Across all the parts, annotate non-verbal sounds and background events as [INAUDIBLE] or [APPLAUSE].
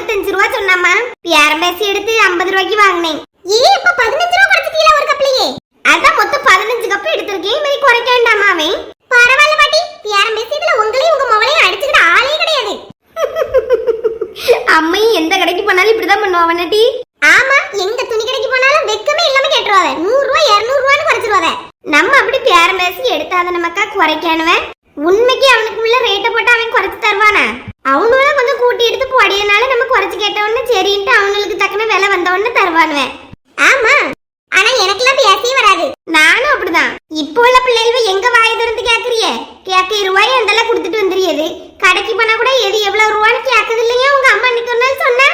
Cup அறுபத்தஞ்சு ரூபா சொன்னாமா பேரம்பேசி எடுத்து ஐம்பது ரூபாய்க்கு வாங்கினேன். ஏ இப்ப பதினஞ்சு ரூபா குறைச்சிட்டீங்களா ஒரு கப்லயே அதான் மொத்தம் பதினஞ்சு கப் எடுத்திருக்கேன். இது மாதிரி குறைக்க வேண்டாமா அவன். பரவாயில்ல பாட்டி பேரம்பேசி இதுல உங்களையும் உங்க மவளையும் அடிச்சுக்கிட்ட ஆளே கிடையாது. அம்மையும் எந்த கடைக்கு போனாலும் இப்படிதான் பண்ணுவாங்க நட்டி? ஆமா எங்க துணி கடைக்கு போனாலும் வெக்கமே இல்லாம கேட்டுருவாங்க நூறு ரூபாய் இருநூறு ரூபான்னு குறைச்சிருவாங்க நம்ம அப்படி பேரம் பேசி எடுத்தாத நமக்கா குறைக்கானுவன் உண்மைக்கு அவனுக்கு உள்ள ரேட்டை போட்டு அவன் குறைச்சு தருவானா அவனும் கொஞ்சம் கூட்டி எடுத்து போடியனால நம்ம குறைச்சு கேட்டவொடனே சரின்ட்டு அவங்களுக்கு தக்கன விலை பண்ணுவேன். ஆமா. ஆனா எனக்கெல்லாம் பேசவே வராது. நானும் அப்படிதான். இப்போ உள்ள பிள்ளைகள் எங்க வாய் திறந்து கேக்குறிய? கேக்க ரூபாய் அதெல்லாம் கொடுத்துட்டு வந்துரியது கடைக்கு போனா கூட எது எவ்வளவு ரூபான்னு கேக்குது இல்லையா உங்க அம்மா அன்னைக்கு ஒரு நாள் சொன்னா?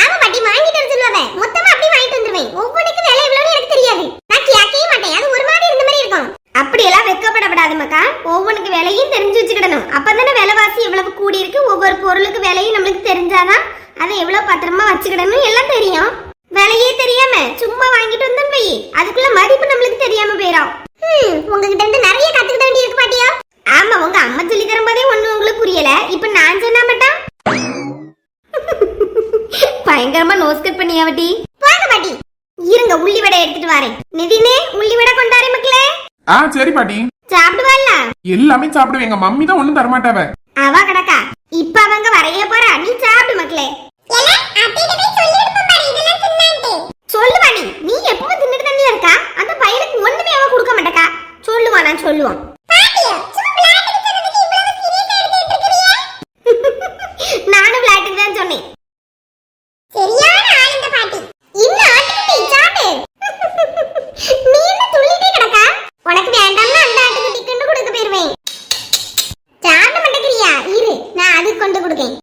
ஆமா பாட்டி வாங்கிட்டு வர மொத்தமா அப்படி வாங்கிட்டு வந்துருவேன். ஒவ்வொன்றுக்கு விலை எவ்வளவுன்னு எனக்கு தெரியாது. நான் கேட்கவே மாட்டேன். அது ஒரு மாதிரி இருந்த மாதிரி இருக்கும். அப்படியெல்லாம் வெக்கப்படப்படாது மக்கா. ஒவ்வொன்றுக்கு விலையும் தெரிஞ்சு வச்சுக்கிடணும். அப்பதானே விலைவாசி எவ்வளவு கூடி இருக்கு ஒவ்வொரு பொருளுக்கு விலையும் நம்மளுக்கு தெரிஞ்சாதான் அதை எவ்வளவு பத்திரமா வச்சுக்கிடணும் எல்லாம் தெரியும். விலையே தெரியாம சும்மா வாங்கிட்டு வந்தோம் வை. அதுக்குள்ள மதிப்பு நம்மளுக்கு தெரியாம போயிடும் உங்ககிட்ட இருந்து நிறைய கத்துக்கிட்ட வேண்டி இருக்கு பாட்டியா? ஆமா உங்க அம்மா சொல்லி தரும்போதே ஒண்ணு உங்களுக்கு புரியல. இப்ப நான் சொன்னா மட்டும் [LAUGHS] பயங்கரமா நோஸ் கட் பண்ணியாவட்டி வாங்க பாட்டி. இருங்க உள்ளி வடை எடுத்துட்டு வரேன். நிதினே உள்ளி வடை கொண்டாரே மக்களே. ஆ சரி பாட்டி. சாப்பிடுவாள்ல எல்லாமே சாப்பிடுவேன். எங்க மம்மி தான் ஒண்ணும் தரமாட்டாவ அவ. கிடக்கா. இப்ப அவங்க வரைய போறா. நீ சாப்பிடு மக்களே. சொல்லுவா நீ. நீ எப்பவும் தின்னுட்டு தண்ணியா இருக்கா? அந்த பையனுக்கு ஒண்ணுமே அவன் கொடுக்க மாட்டேக்கா. சொல்லுவா நான் சொல்லுவான் நானும் விளையாட்டுக்கு தான் சொன்னேன் சரியான ஆள் இந்த பாட்டி இந்த ஆட்டுக்குட்டி சாப்பிடு நீ என்ன துள்ளிட்டே கிடக்கா உனக்கு வேண்டாம்னா அந்த ஆட்டுக்குட்டி கொண்டு கொடுக்க போயிருவேன் சாப்பிட மாட்டேங்கிறியா இரு நான் அது கொண்டு கொடுக்கேன்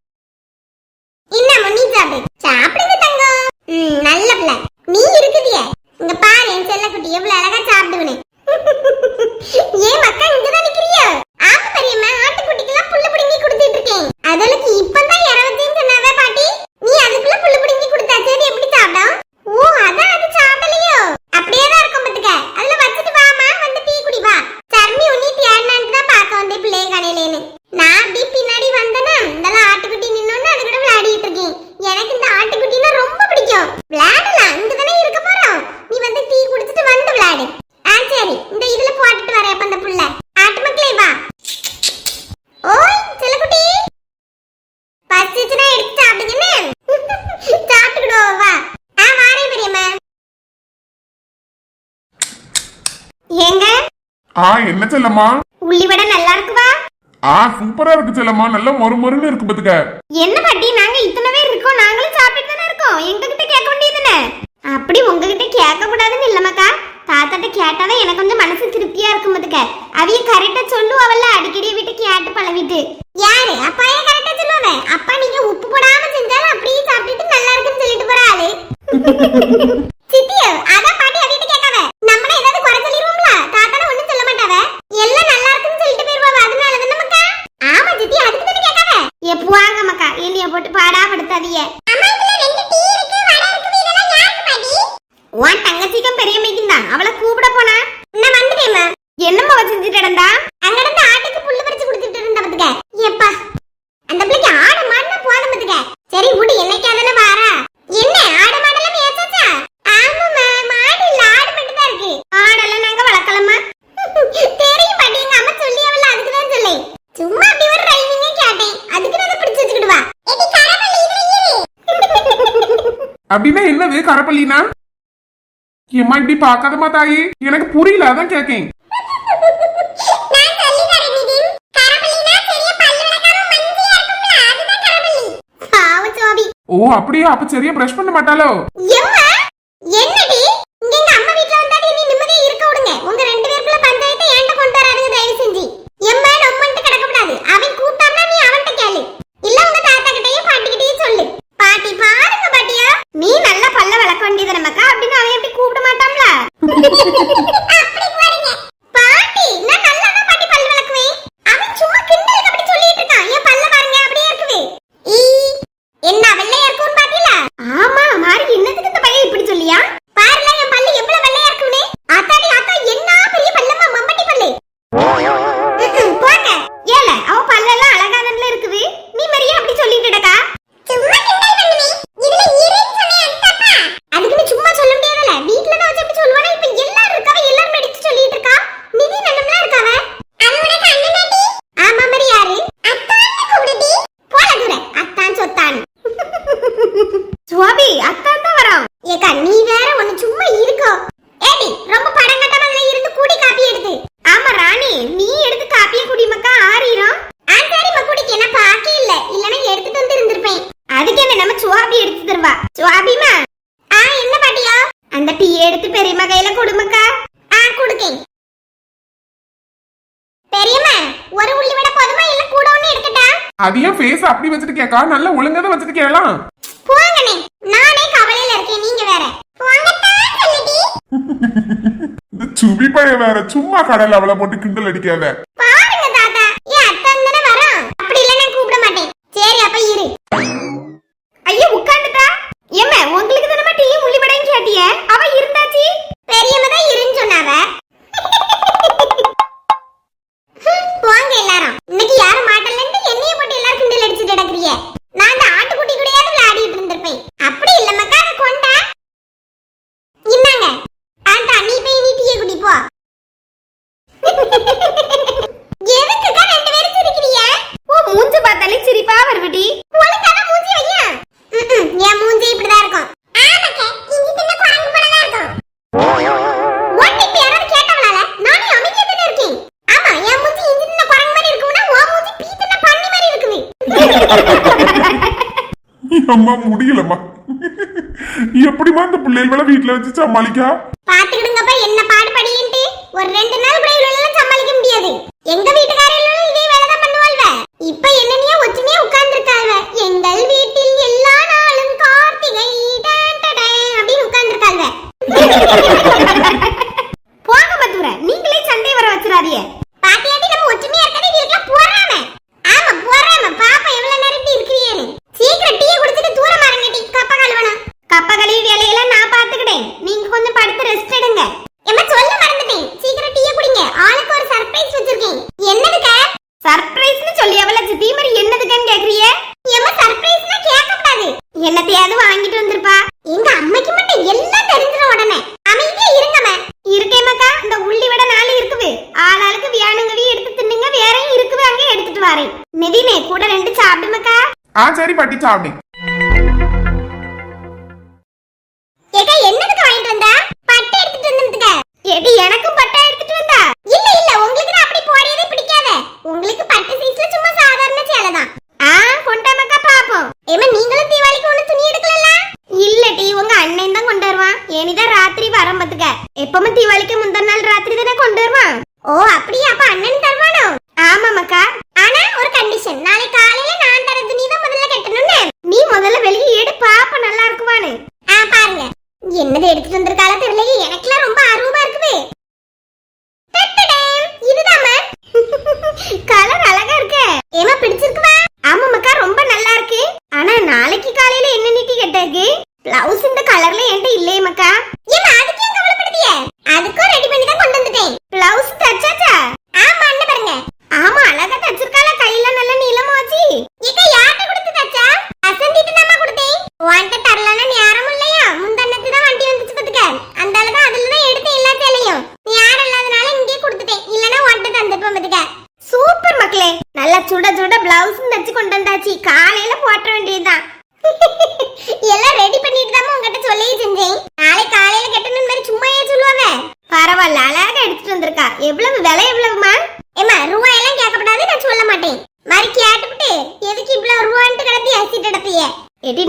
என்ன நீ சாப்பிடு சாப்பிடுங்க தங்கம் ம் நல்ல பிள்ளை நீ இருக்குதியே இங்க பாரு என் செல்லக்குட்டி எவ்வளவு அழகா சாப்பிடுவனே ஏன் மக்கா இங்கதான் நிக்கிறியோ ஆமா பெரியம்மா ஆட்டுக்குட்டிக்கெல்லாம் புல்லு பிடுங்கி கொடுத்துட்டு இருக்கேன் அதற்கு இப்பதான் இரவத்தின்னு சொன்னாவே பாட்டி நீ அதுக்குள்ள புல்லு பிடுங்கி கொடுத்தாச்சு அது எப்படி சாப்பிடும் ஓ அதான் அது சாப்பிடலையோ அப்படியே தான் இருக்கும் பத்துக்க அதுல வச்சுட்டு வாமா வந்து டீ குடி வா சர்மி உன்னி தேடினான்னு தான் பார்க்க வந்தேன் பிள்ளைய கடையிலேன்னு நான் அப்படி பின்னாடி வந்தேனா இதெல்லாம் ஆட்டுக்குட்டி நின்னோன்னு அது கூட விளையாடிட்டு இருக்கேன் எனக்கு இந்த ஆட்டுக்குட்டினா ரொம்ப பிடிக்கும் விளையாடலாம் இங்க தானே இருக்க போறோம் நீ வந்து டீ குடிச்சிட்டு வந்து விளையாடு ஆ சரி இந்த இதுல போட்டுட்டு வரேன் அப்ப அந்த புள்ள ஆட்டு மக்களே வா ஓய் செல்லக்குட்டி பசிச்சுனா எடுத்து சாப்பிடுங்கன்னு சாப்பிட்டுக்கிடுவோம் வா ஆ வாரே பெரியம்மா ஏங்க ஆ என்ன செல்லம்மா? உள்ளி வடை நல்லா இருக்குவா? ஆ சூப்பரா இருக்கு செல்லம்மா. நல்ல மொறு மொறுன்னு இருக்கு பத்துக்க. என்ன பாட்டி நாங்க இத்தனை பேர் இருக்கோம். நாங்களும் சாப்பிட்டு தானே இருக்கோம். எங்க கிட்ட கேட்க வேண்டியதுதானே அப்படி உங்ககிட்ட கேட்க கூடாதுன்னு இல்லமாக்கா தாத்தாட்ட கேட்டாதான் எனக்கு கொஞ்சம் மனசு திருப்தியா இருக்கும் பாத்துக்க. அவிய கரெக்டா சொல்லுவாவல்ல அடிக்கடி விட்டு கேட்டு பழவிட்டு யாரு? அப்பா ஏன் கரெக்டா சொல்லுவாங்க அப்பா நீங்க உப்பு போடாம செஞ்சாலும் அப்படியே சாப்பிட்டுட்டு நல்லா இருக்குன்னு சொல்லிட்டு போற ஆளு சித்தியோ அதான் பாட்டி அவிட்ட கேட்காவ நம்மள ஏதாவது குறை சொல்லிருவோம்ல தாத்தாட ஒண்ணும் சொல்ல மாட்டாவ எல்லாம் நல்லா இருக்குன்னு சொல்லிட்டு போயிருவாவ அதனால தானே மக்கா ஆமா சித்தி அதுக்கு தானே கேட்காவ எப்போ வாங்க மக்கா என்னைய போட்டு பாடா படுத்தாதீங்க உன் தங்கச்சிக்கும் பெரிய மைக்கும் தான் அவளை கூப்பிட போனா நான் வந்துட்டேம்மா என்னம்மா செஞ்சுட்டு இருந்தா அங்க இருந்து ஆட்டுக்கு புல்லு பறிச்சு கொடுத்துட்டு இருந்த பத்துக்க எப்பா அந்த பிள்ளைக்கு ஆடு மாடுனா போதும் பத்துக்க சரி விடு என்னைக்காதானே வாரா என்ன ஆடு மாடெல்லாம் மேய்ச்சாச்சா ஆமாம்மா மாடு இல்ல ஆடு மட்டும் தான் இருக்கு ஆடெல்லாம் நாங்க வளர்க்கலம்மா தெரியும் பாட்டி எங்க அம்மா சொல்லி அவள அதுக்கு தான் சொல்லே சும்மா அப்படி ஒரு ரைமிங்க கேட்டேன் அதுக்கு நான் பிடிச்சு வச்சுக்கிட்டு வா ஏடி கரவள்ளி இதுல இரு அப்படின்னா என்னது கரப்பள்ளினா ஏம்மா இப்படி பார்க்காதம்மா தாயி. எனக்கு புரியல அதான் கேக்கேன். ஓ அப்படியா? அப்ப சரியா பிரஷ் பண்ண மாட்டாளோ? அதையும் ஃபேஸ் அப்படி வச்சுட்டு கேட்கா. நல்லா ஒழுங்கத வச்சுட்டு கேளலாம் போங்கனே நானே கவலையில இருக்கேன். நீங்க வேற. சுபி பைய வேற. சும்மா கடல்ல அவளை போட்டு கிண்டல் அடிக்காத. அம்மா முடியலம்மா. எப்படிமா இந்த பிள்ளைகள் வீட்டில் வச்சு சமாளிக்கா? crowding.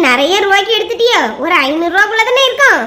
நிறைய ரூபாய்க்கு எடுத்துட்டியோ? ஒரு ஐநூறுரூவாக்குள்ள தானே இருக்கும்?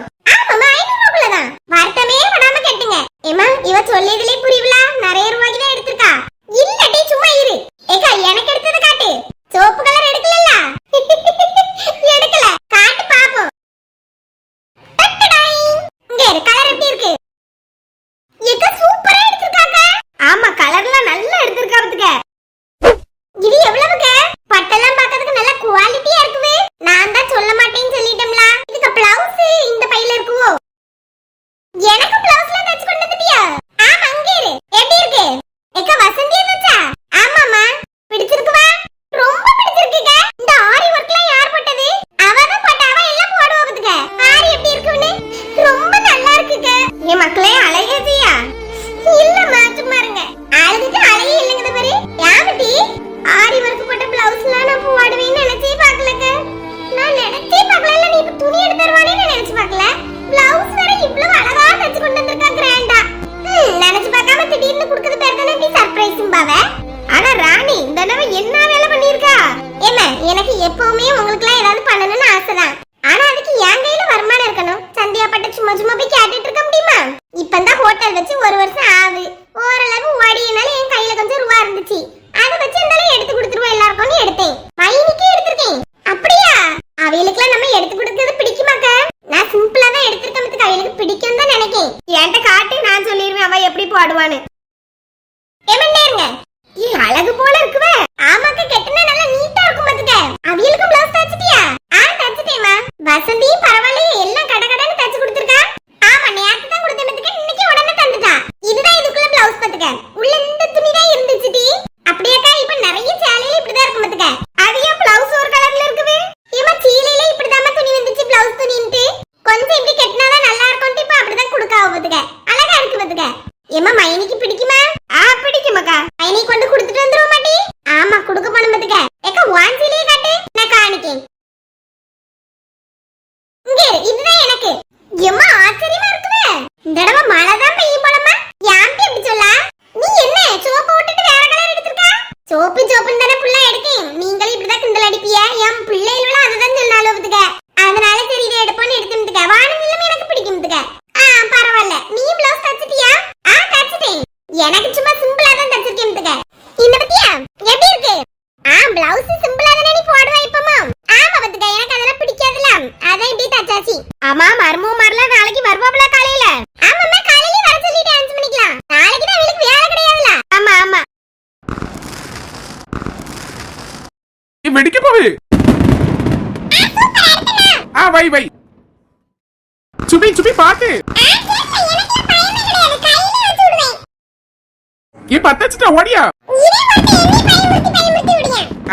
ஏ பத்தாச்சுட்டா ஓடியா?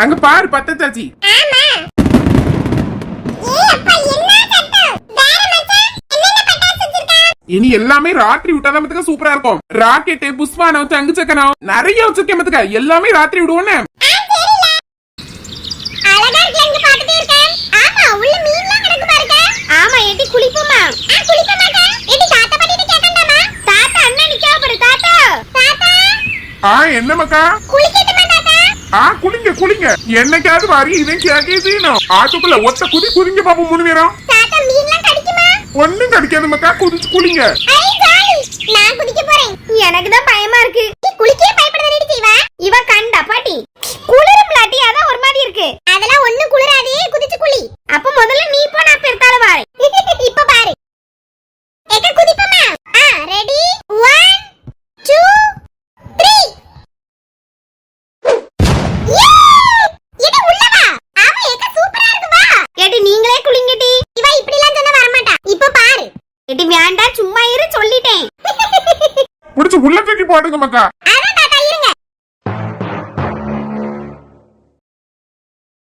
அங்க பாரு பத்தாச்சாச்சி. இனி எல்லாமே ராத்திரி விட்டாதான் மத்துக்க சூப்பரா இருக்கும். ராக்கெட் புஷ்பான தங்கு சக்கனா நிறைய வச்சிருக்கேன் மத்துக்க எல்லாமே ராத்திரி விடுவோன்னு. ஆமா எட்டி குளிப்போமா? குளிப்பமாக்கா ஆ என்ன மக்கா? ஆ குளிங்க குளிங்க. என்னைக்காவது வாரி இவன் கேக்கே செய்யணும். ஆத்துக்குள்ள ஒத்த குதி குதிங்க பாப்போம் மூணு பேரும். ஒண்ணும் கிடைக்காது மக்கா குதிச்சு குளிங்க. நான் குதிக்க போறேன். எனக்கு தான் பயமா இருக்கு. குளிக்கவே பயப்படுறதடி செய்வா இவ கண்டா பாட்டி. குளிரும் பிளாட்டி அதான் ஒரு மாதிரி இருக்கு. அதெல்லாம் ஒண்ணு குளிராதே குதிச்சு குளி. அப்ப முதல்ல நீ போனா நான் பெருத்தா மச்சான்